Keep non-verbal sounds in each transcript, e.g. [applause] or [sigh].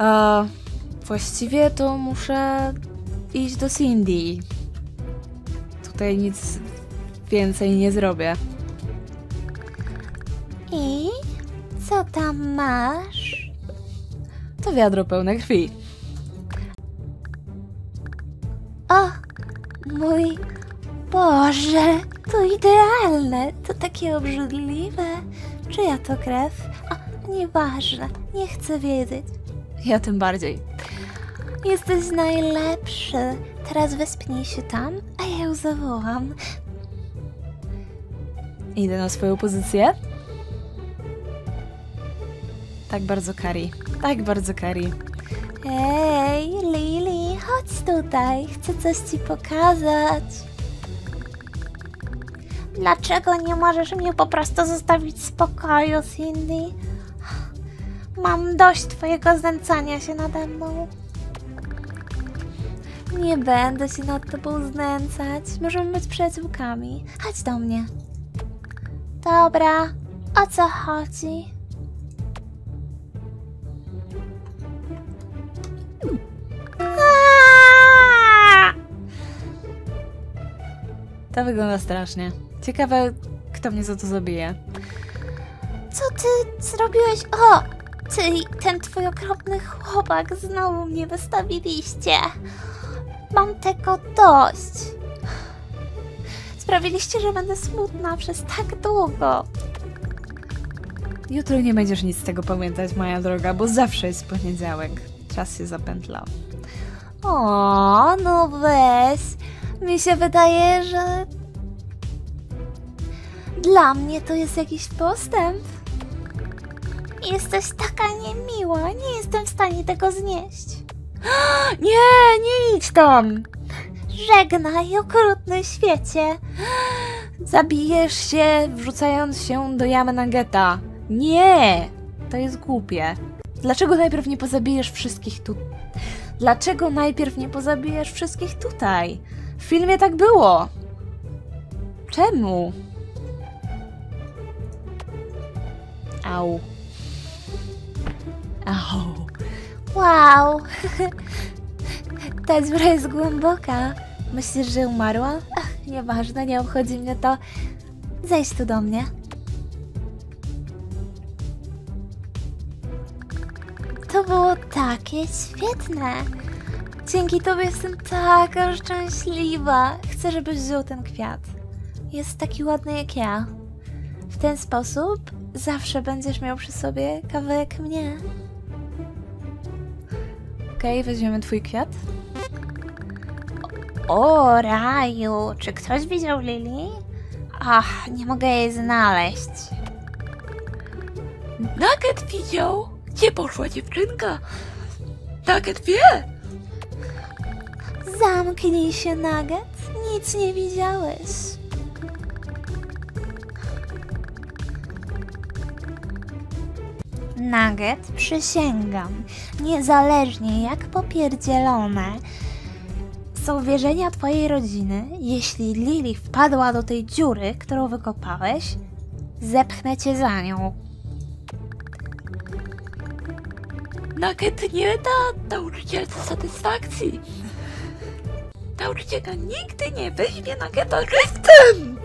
A właściwie to muszę iść do Cindy. Tutaj nic więcej nie zrobię. I co tam masz? To wiadro pełne krwi. O, mój Boże, to idealne, to takie obrzydliwe. Czyja to krew? O, nieważne, nie chcę wiedzieć. Ja tym bardziej. Jesteś najlepszy. Teraz wespnij się tam, a ja ją zawołam. Idę na swoją pozycję. Tak bardzo Kari. Tak bardzo Kari. Hej, Lili, chodź tutaj, chcę coś ci pokazać. Dlaczego nie możesz mnie po prostu zostawić w spokoju, Cindy? Mam dość twojego znęcania się nade mną. Nie będę się nad tobą znęcać. Możemy być przyjaciółkami. Chodź do mnie. Dobra, o co chodzi? Aaaa! To wygląda strasznie. Ciekawe, kto mnie za to zabije. Co ty zrobiłeś? O! Ty i ten twój okropny chłopak znowu mnie wystawiliście. Mam tego dość. Sprawiliście, że będę smutna przez tak długo. Jutro nie będziesz nic z tego pamiętać, moja droga, bo zawsze jest poniedziałek. Czas się zapętlał. O, no weź. Mi się wydaje, że dla mnie to jest jakiś postęp. Jesteś taka niemiła, nie jestem w stanie tego znieść. [gasps] Nie, nie idź tam! Żegnaj, okrutny świecie. Zabijesz się, wrzucając się do jamy Nageta. Nie! To jest głupie. Dlaczego najpierw nie pozabijesz wszystkich tu... Dlaczego najpierw nie pozabijesz wszystkich tutaj? W filmie tak było. Czemu? Au. Au. Wow. Ta dziura jest głęboka. Myślisz, że umarła? Ach, nieważne, nie obchodzi mnie to. Zejdź tu do mnie. To było takie świetne. Dzięki tobie jestem taka szczęśliwa. Chcę, żebyś wziął ten kwiat. Jest taki ładny jak ja. W ten sposób zawsze będziesz miał przy sobie kawałek mnie. Okej, weźmiemy twój kwiat. O, raju, czy ktoś widział Lili? Ach, nie mogę jej znaleźć. Nugget widział? Gdzie poszła dziewczynka? Nugget wie? Zamknij się, Nugget. Nic nie widziałeś. Nugget, przysięgam, niezależnie jak popierdzielone są wierzenia twojej rodziny, jeśli Lili wpadła do tej dziury, którą wykopałeś, zepchnę cię za nią. Nugget nie da nauczycielce satysfakcji. Nauczycielka nigdy nie weźmie Nuggeta żywcem!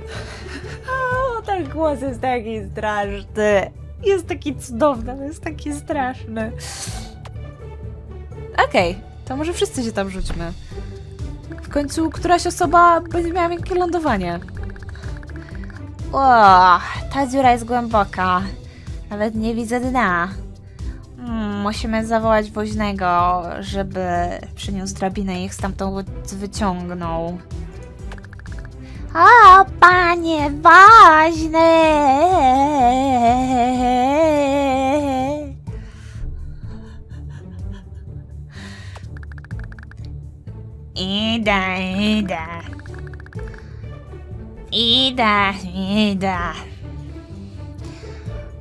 O, ten głos jest taki straszny. Jest taki cudowny, ale jest taki straszny. Okej, to może wszyscy się tam rzućmy. W końcu któraś osoba będzie miała miękkie lądowanie. O, ta dziura jest głęboka. Nawet nie widzę dna. Mm, musimy zawołać woźnego, żeby przyniósł drabinę i ich stamtąd wyciągnął. O, panie woźny! Idę, idę. Idę, idę.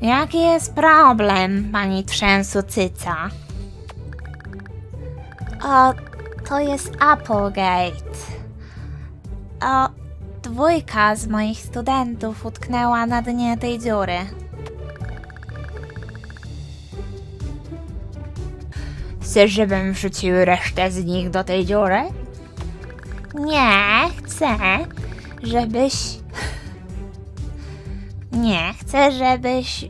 Jaki jest problem, pani Trzęsu Cyca? O, to jest Applegate. O, dwójka z moich studentów utknęła na dnie tej dziury. Chcesz, żebym wrzucił resztę z nich do tej dziury? Nie, chcę, żebyś... Nie, chcę, żebyś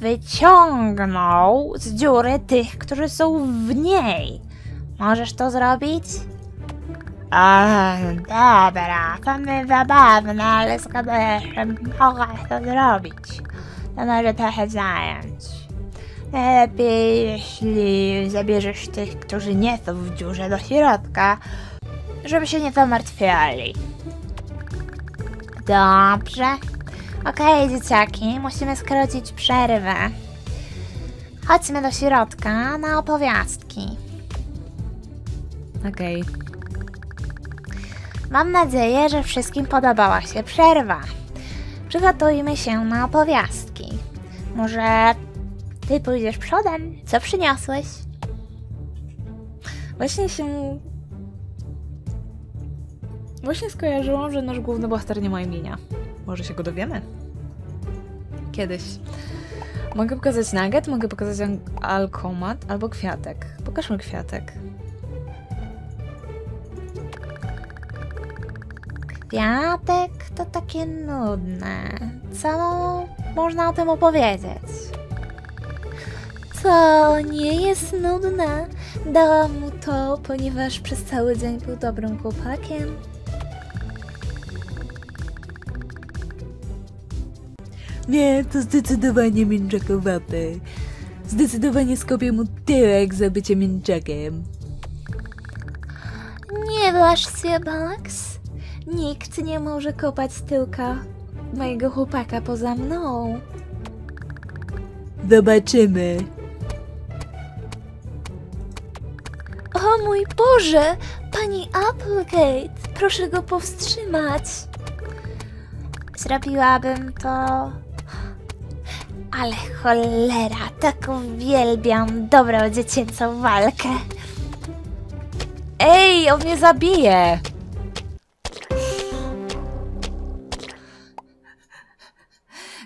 wyciągnął z dziury tych, którzy są w niej. Możesz to zrobić? Dobra, to nie zabawne, ale zgaduję, że mogę to zrobić. To może trochę zająć. Najlepiej, jeśli zabierzesz tych, którzy nie są w dziurze do środka, żeby się nie zamartwiali. Dobrze. Okej, dzieciaki, musimy skrócić przerwę. Chodźmy do środka na opowiastki. Okej. Mam nadzieję, że wszystkim podobała się przerwa. Przygotujmy się na opowiastki. Może ty pójdziesz przodem? Co przyniosłeś? Właśnie się... Właśnie skojarzyłam, że nasz główny bohater nie ma imienia. Może się go dowiemy? Kiedyś. Mogę pokazać nugget, mogę pokazać al- alkomat albo kwiatek. Pokażmy kwiatek. Kwiatek to takie nudne. Co można o tym opowiedzieć? To nie jest nudne. Dałam mu to, ponieważ przez cały dzień był dobrym chłopakiem. Nie, to zdecydowanie mięczakowate. Zdecydowanie skopię mu tyłek za bycie mięczakiem. Nie waż się, Max. Nikt nie może kopać tyłka Mojego chłopaka poza mną. Zobaczymy. O mój Boże! Pani Applegate! Proszę go powstrzymać! Zrobiłabym to... Ale cholera, tak uwielbiam dobrą dziecięcą walkę. Ej, on mnie zabije!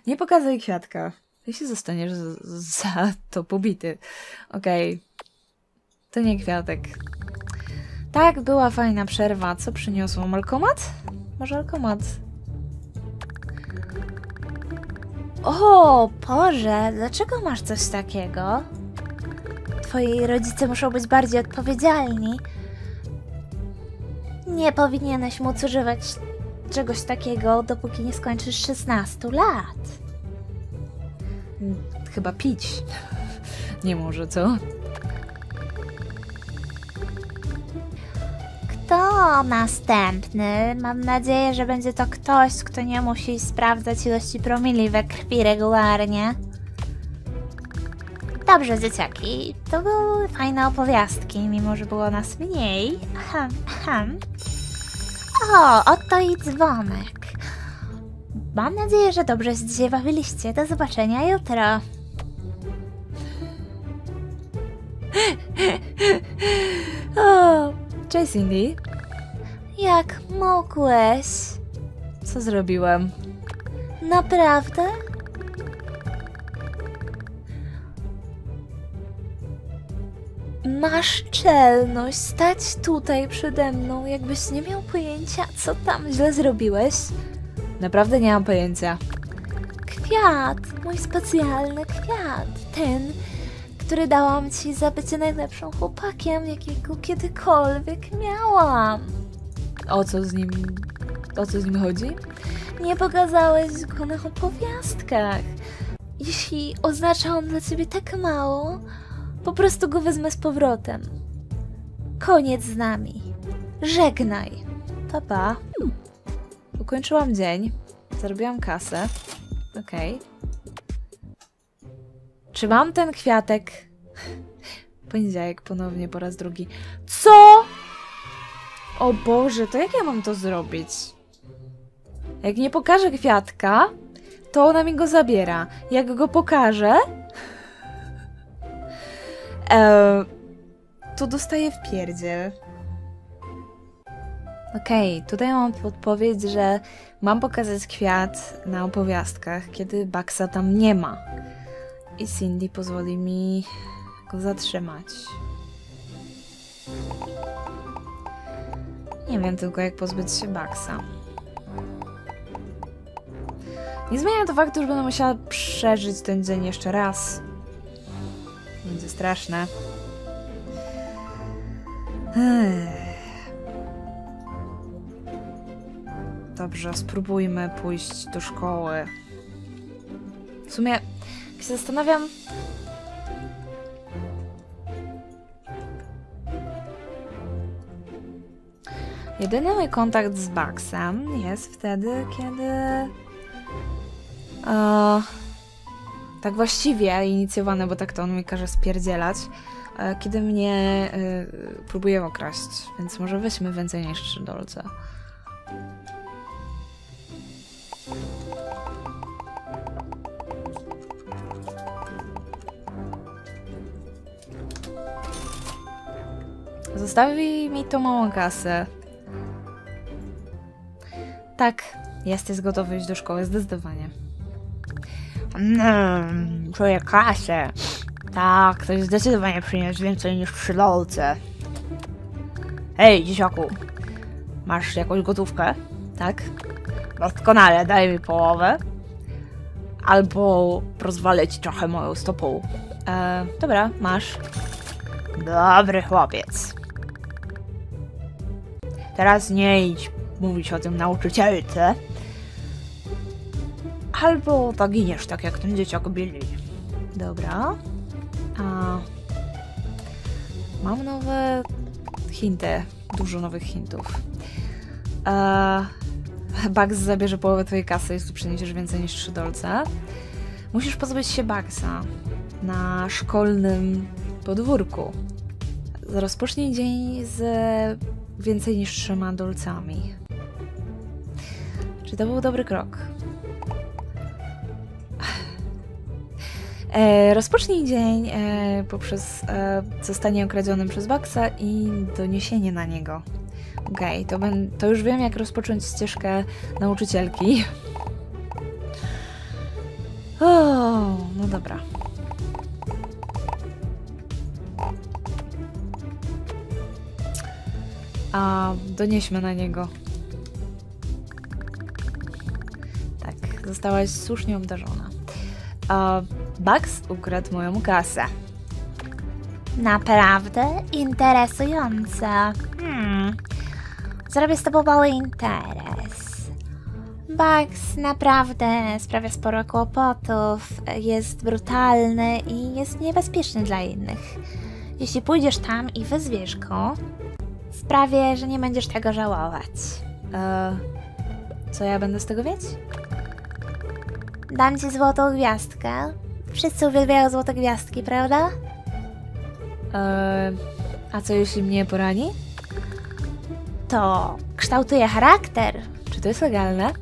Nie pokazuj kwiatka. Jeśli zostaniesz za to pobity. Okej. To nie kwiatek. Tak, była fajna przerwa. Co przyniosło? Alkomat? Może alkomat? O, Boże, dlaczego masz coś takiego? Twoi rodzice muszą być bardziej odpowiedzialni. Nie powinieneś móc używać czegoś takiego, dopóki nie skończysz 16 lat. Chyba pić. [laughs] Nie może, co? Kto następny? Mam nadzieję, że będzie to ktoś, kto nie musi sprawdzać ilości promili we krwi regularnie. Dobrze, dzieciaki. To były fajne opowiastki, mimo że było nas mniej. Ahem, ahem. O, oto i dzwonek. Mam nadzieję, że dobrze się dzisiaj bawiliście. Do zobaczenia jutro. [gasps] O, cześć Cindy. Jak mogłeś? Co zrobiłem? Naprawdę? Masz czelność stać tutaj przede mną, jakbyś nie miał pojęcia, co tam źle zrobiłeś? Naprawdę nie mam pojęcia. Kwiat, mój specjalny kwiat. Ten, który dałam ci za bycie najlepszym chłopakiem, jakiego kiedykolwiek miałam. O co z nim... O co z nim chodzi? Nie pokazałeś go na opowiastkach. Jeśli oznacza on dla ciebie tak mało, po prostu go wezmę z powrotem. Koniec z nami. Żegnaj. Papa. Ukończyłam dzień. Zarobiłam kasę. Okej. Czy mam ten kwiatek? [laughs] Poniedziałek ponownie po raz drugi. Co? O Boże, to jak ja mam to zrobić? Jak nie pokażę kwiatka, to ona mi go zabiera. Jak go pokażę, [laughs] e, to dostaję w pierdziel. Okej, tutaj mam podpowiedź, że mam pokazać kwiat na opowiastkach, kiedy Baxa tam nie ma. I Cindy pozwoli mi go zatrzymać. Nie wiem tylko, jak pozbyć się Baxa. Nie zmienia to faktu, że będę musiała przeżyć ten dzień jeszcze raz. Będzie straszne. Dobrze, spróbujmy pójść do szkoły. W sumie, jak się zastanawiam. Jedyny mój kontakt z Baxem jest wtedy, kiedy. E, tak właściwie inicjowane, bo tak to on mi każe spierdzielać, e, kiedy mnie e, próbuje okraść, więc może weźmy więcej niż trzy dolce. Zostawi mi tą małą kasę. Tak, jesteś gotowy iść do szkoły, zdecydowanie. Mmm, czuję kasę. Tak, ktoś zdecydowanie przyniósł więcej niż przy lolce. Hej, dzieciaku. Masz jakąś gotówkę? Tak? Doskonale, daj mi połowę. Albo rozwalę ci trochę moją stopą. E, dobra, masz. Dobry chłopiec. Teraz nie idź mówić o tym nauczycielce. Albo zaginiesz tak jak ten dzieciak Billy. Dobra. A, mam nowe hinty. Dużo nowych hintów. E, Bugs zabierze połowę twojej kasy, jeśli przyniesiesz więcej niż 3 dolce. Musisz pozbyć się Bugsa na szkolnym podwórku. Rozpocznij dzień z więcej niż trzema dolcami. Czy to był dobry krok? E, rozpocznij dzień e, poprzez e, zostanie okradzionym przez Baxa i doniesienie na niego. Okej, to, ben- to już wiem, jak rozpocząć ścieżkę nauczycielki. O, no dobra. A donieśmy na niego. Tak, zostałaś słusznie obdarzona. A Bugs ukradł moją kasę. Naprawdę interesujące. Hmm. Zrobię z tobą mały interes. Bugs naprawdę sprawia sporo kłopotów, jest brutalny i jest niebezpieczny dla innych. Jeśli pójdziesz tam i wyzwiesz go, sprawię, że nie będziesz tego żałować. E, co ja będę z tego wiedzieć? Dam ci złotą gwiazdkę. Wszyscy uwielbiają złote gwiazdki, prawda? E, a co jeśli mnie porani? To kształtuje charakter. Czy to jest legalne?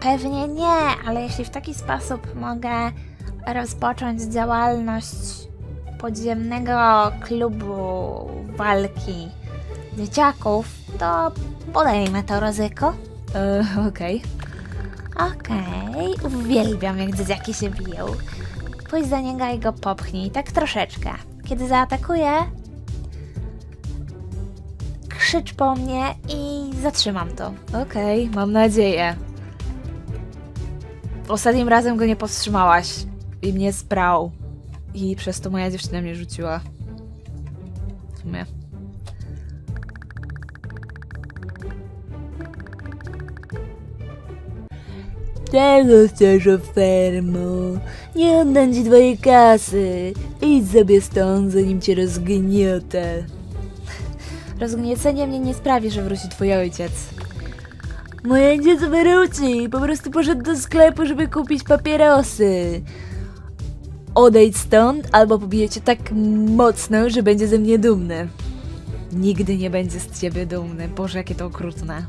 Pewnie nie, ale jeśli w taki sposób mogę rozpocząć działalność podziemnego klubu walki dzieciaków, to podejmę to ryzyko. E, Okej. Okej, uwielbiam jak dzieciaki się biją. Pójdź za niego i go popchnij, tak troszeczkę. Kiedy zaatakuje, krzycz po mnie i zatrzymam to. Okej, mam nadzieję. Ostatnim razem go nie powstrzymałaś i mnie sprał. I przez to moja dziewczyna mnie rzuciła. W sumie. Czego chcesz, ofermo? Nie oddam ci twojej kasy. Idź sobie stąd, zanim cię rozgniotę. Rozgniecenie mnie nie sprawi, że wróci twój ojciec. Mój ojciec wróci. Po prostu poszedł do sklepu, żeby kupić papierosy. Odejdź stąd, albo pobiję cię tak mocno, że będzie ze mnie dumny. Nigdy nie będzie z ciebie dumny. Boże, jakie to okrutne.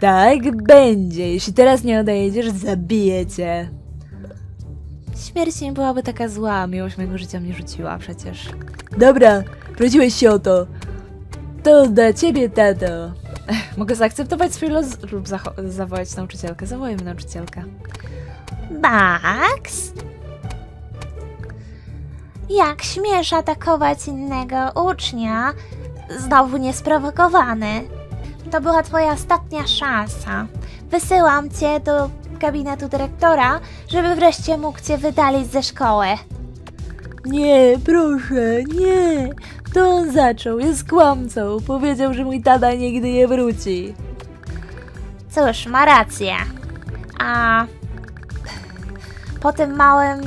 Tak będzie. Jeśli teraz nie odejdziesz, zabiję cię. Śmierć nie byłaby taka zła. Miłość mojego życia mnie rzuciła przecież. Dobra, prosiłeś się o to. To dla ciebie, tato. Mogę zaakceptować swój los lub zawołać nauczycielkę. Zawołajmy nauczycielkę. Bugs? Jak śmiesz atakować innego ucznia, znowu niesprowokowany? To była twoja ostatnia szansa. Wysyłam cię do gabinetu dyrektora, żeby wreszcie mógł cię wydalić ze szkoły. Nie, proszę, nie. To on zaczął, jest kłamcą. Powiedział, że mój tata nigdy nie wróci. Cóż, ma rację. A po tym małym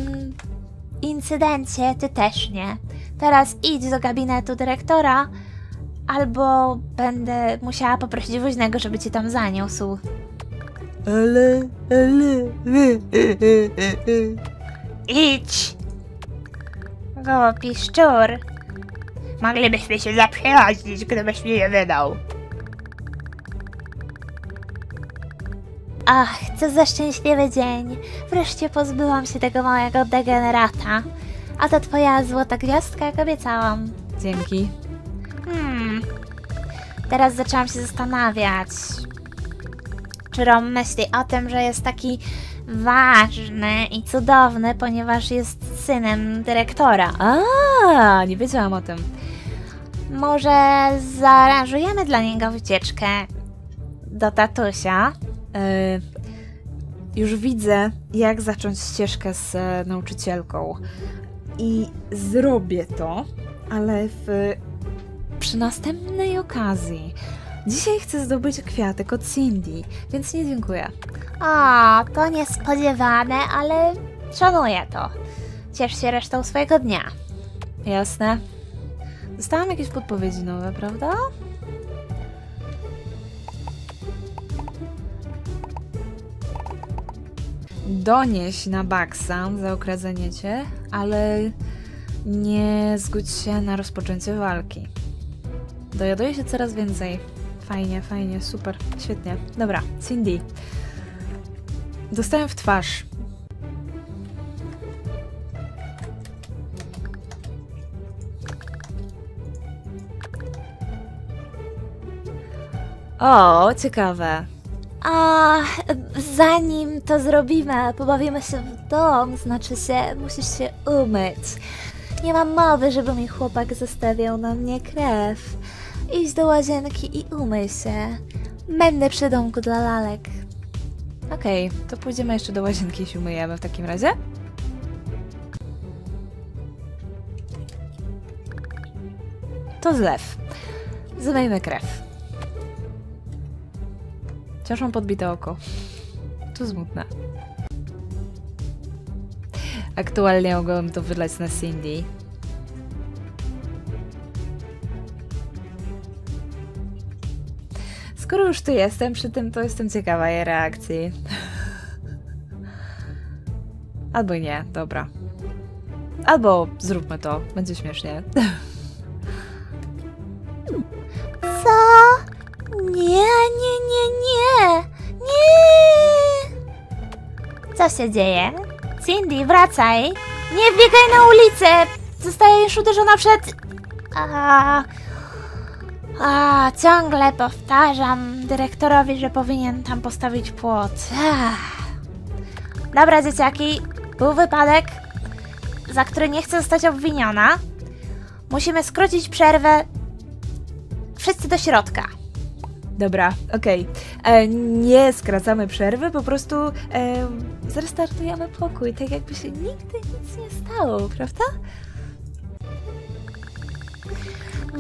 incydencie ty też nie. Teraz idź do gabinetu dyrektora, albo będę musiała poprosić woźnego, żeby cię tam zaniósł. Ale, ale... Idź! Głupi szczur. Moglibyśmy się zaprzyjaźnić, gdybyś mi je wydał. Ach, co za szczęśliwy dzień. Wreszcie pozbyłam się tego małego degenerata. A to twoja złota gwiazdka, jak obiecałam. Dzięki. Hmm. Teraz zaczęłam się zastanawiać. Czy Rom myśli o tym, że jest taki ważny i cudowny, ponieważ jest synem dyrektora. A, nie wiedziałam o tym. Może zaaranżujemy dla niego wycieczkę do tatusia? E, już widzę, jak zacząć ścieżkę z e, nauczycielką. I zrobię to, ale w, przy następnej okazji. Dzisiaj chcę zdobyć kwiatek od Cindy, więc nie dziękuję. O, to niespodziewane, ale szanuję to. Ciesz się resztą swojego dnia. Jasne. Dostałam jakieś podpowiedzi nowe, prawda? Donieś na Baxa za okradzenie cię, ale nie zgódź się na rozpoczęcie walki. Dowiaduję się coraz więcej. Fajnie, fajnie, super, świetnie. Dobra, Cindy. Dostałem w twarz. O, ciekawe. A zanim to zrobimy, pobawimy się w dom, znaczy się, musisz się umyć. Nie mam mowy, żeby mi chłopak zostawiał na mnie krew. Idź do łazienki i umyj się. Będę przy domku dla lalek. Okej, to pójdziemy jeszcze do łazienki i się umyjemy w takim razie. To zlew. Zmyjmy krew. Wciąż mam podbite oko. To smutne. Aktualnie mogłabym to wylać na Cindy. Skoro już tu jestem przy tym, to jestem ciekawa jej reakcji. Albo nie, dobra. Albo zróbmy to, będzie śmiesznie. Się dzieje? Cindy, wracaj! Nie wbiegaj na ulicę! Zostajesz uderzona przed... A, a, ciągle powtarzam dyrektorowi, że powinien tam postawić płot. Ach. Dobra, dzieciaki, był wypadek, za który nie chcę zostać obwiniona. Musimy skrócić przerwę. Wszyscy do środka. Dobra, okej. E, Nie skracamy przerwy, po prostu e, zrestartujemy pokój, tak jakby się nigdy nic nie stało, prawda?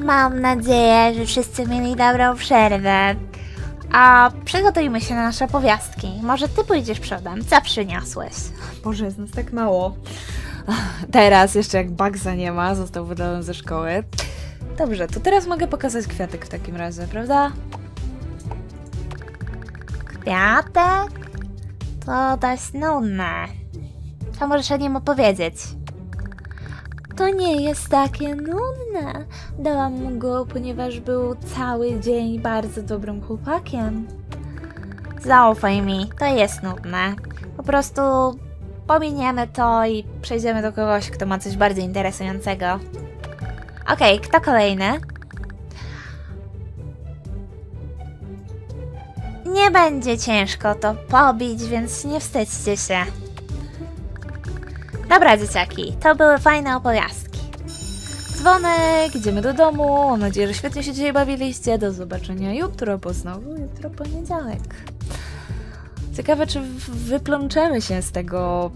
Mam nadzieję, że wszyscy mieli dobrą przerwę. A przygotujmy się na nasze powiastki. Może ty pójdziesz przodem. Co przyniosłeś? Boże, jest nas tak mało. Teraz, jeszcze jak Bugsa nie ma, został wydalony ze szkoły. Dobrze, to teraz mogę pokazać kwiatek w takim razie, prawda? Kwiatek? To dość nudne. Co możesz o nim opowiedzieć? To nie jest takie nudne. Dałam mu go, ponieważ był cały dzień bardzo dobrym chłopakiem. Zaufaj mi, to jest nudne. Po prostu pominiemy to i przejdziemy do kogoś, kto ma coś bardziej interesującego. Okej, kto kolejny? Nie będzie ciężko to pobić, więc nie wstydźcie się. Dobra, dzieciaki, to były fajne opowiastki. dzwonek, idziemy do domu. Mam nadzieję, że świetnie się dzisiaj bawiliście. Do zobaczenia jutro, bo znowu jutro poniedziałek. Ciekawe, czy wyplączemy się z tego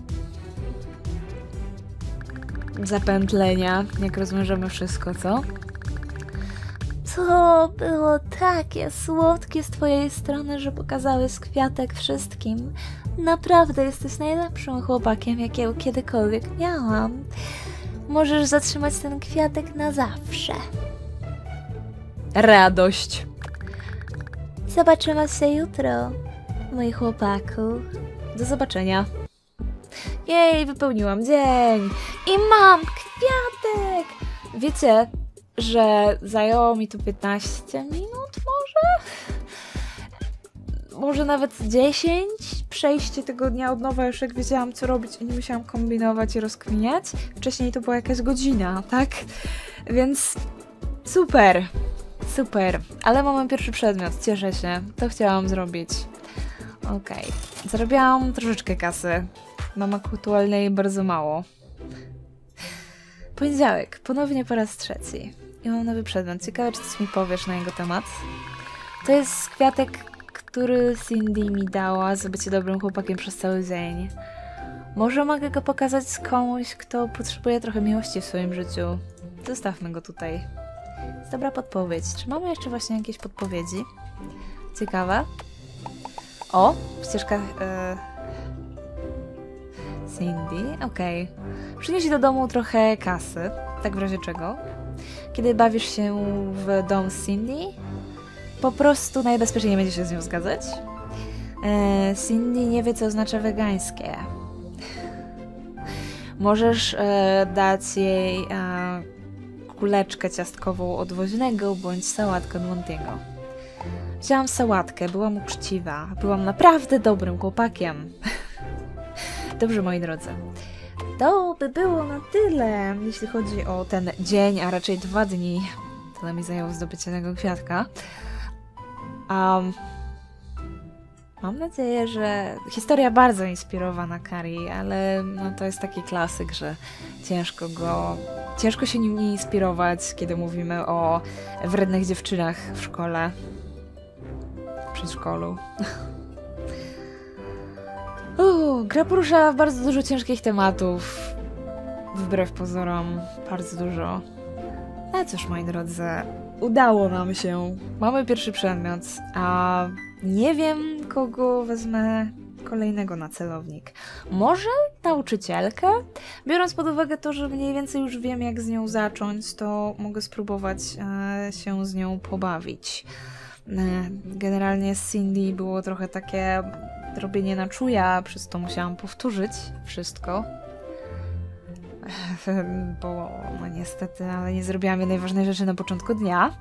zapętlenia, jak rozwiążemy wszystko, co? To było takie słodkie z twojej strony, że pokazałeś kwiatek wszystkim. Naprawdę jesteś najlepszym chłopakiem, jakiego kiedykolwiek miałam. Możesz zatrzymać ten kwiatek na zawsze. Radość. Zobaczymy się jutro, mój chłopaku. Do zobaczenia. Jej, wypełniłam dzień. I mam kwiatek! Wiecie, że zajęło mi to 15 minut może? Może nawet 10? Przejście tego dnia od nowa, już jak wiedziałam co robić i nie musiałam kombinować i rozkminiać. Wcześniej to była jakaś godzina, tak? Więc super, super. Ale mamy pierwszy przedmiot, cieszę się. To chciałam zrobić. Okej. Zarabiałam troszeczkę kasy. Mam aktualnie bardzo mało. Poniedziałek, ponownie po raz trzeci. I mam nowy przedmiot. Ciekawe, czy coś mi powiesz na jego temat. To jest kwiatek, który Cindy mi dała, za bycie dobrym chłopakiem przez cały dzień. Może mogę go pokazać komuś, kto potrzebuje trochę miłości w swoim życiu. Zostawmy go tutaj. Dobra podpowiedź. Czy mamy jeszcze właśnie jakieś podpowiedzi? Ciekawe. O, ścieżka e... Cindy, okej. Przynieś do domu trochę kasy, tak w razie czego. Kiedy bawisz się w dom Cindy, po prostu najbezpieczniej będzie się z nią zgadzać. E, Cindy nie wie, co oznacza wegańskie. Możesz e, dać jej e, kuleczkę ciastkową od woźnego bądź sałatkę Montiego. Wzięłam sałatkę, byłam uczciwa, byłam naprawdę dobrym chłopakiem. [laughs] Dobrze, moi drodzy. To by było na tyle, jeśli chodzi o ten dzień, a raczej dwa dni. Tyle mi zajęło zdobycie tego kwiatka. Um, mam nadzieję, że historia bardzo inspirowana Kari, ale no, to jest taki klasyk, że ciężko go, ciężko się nim nie inspirować, kiedy mówimy o wrednych dziewczynach w szkole w przedszkolu. [laughs] Uuu, gra porusza bardzo dużo ciężkich tematów. Wbrew pozorom, bardzo dużo. Ale cóż, moi drodzy, udało nam się. Mamy pierwszy przedmiot, a nie wiem, kogo wezmę kolejnego na celownik. Może nauczycielkę? Biorąc pod uwagę to, że mniej więcej już wiem, jak z nią zacząć, to mogę spróbować e, się z nią pobawić. E, Generalnie z Cindy było trochę takie robienie na czuja, przez to musiałam powtórzyć wszystko. [laughs] Bo no niestety, ale nie zrobiłam jednej ważnej rzeczy na początku dnia.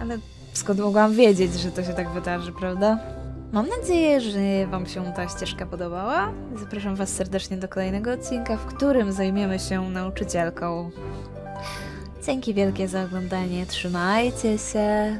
Ale skąd mogłam wiedzieć, że to się tak wydarzy, prawda? Mam nadzieję, że Wam się ta ścieżka podobała. Zapraszam Was serdecznie do kolejnego odcinka, w którym zajmiemy się nauczycielką. Dzięki wielkie za oglądanie. Trzymajcie się.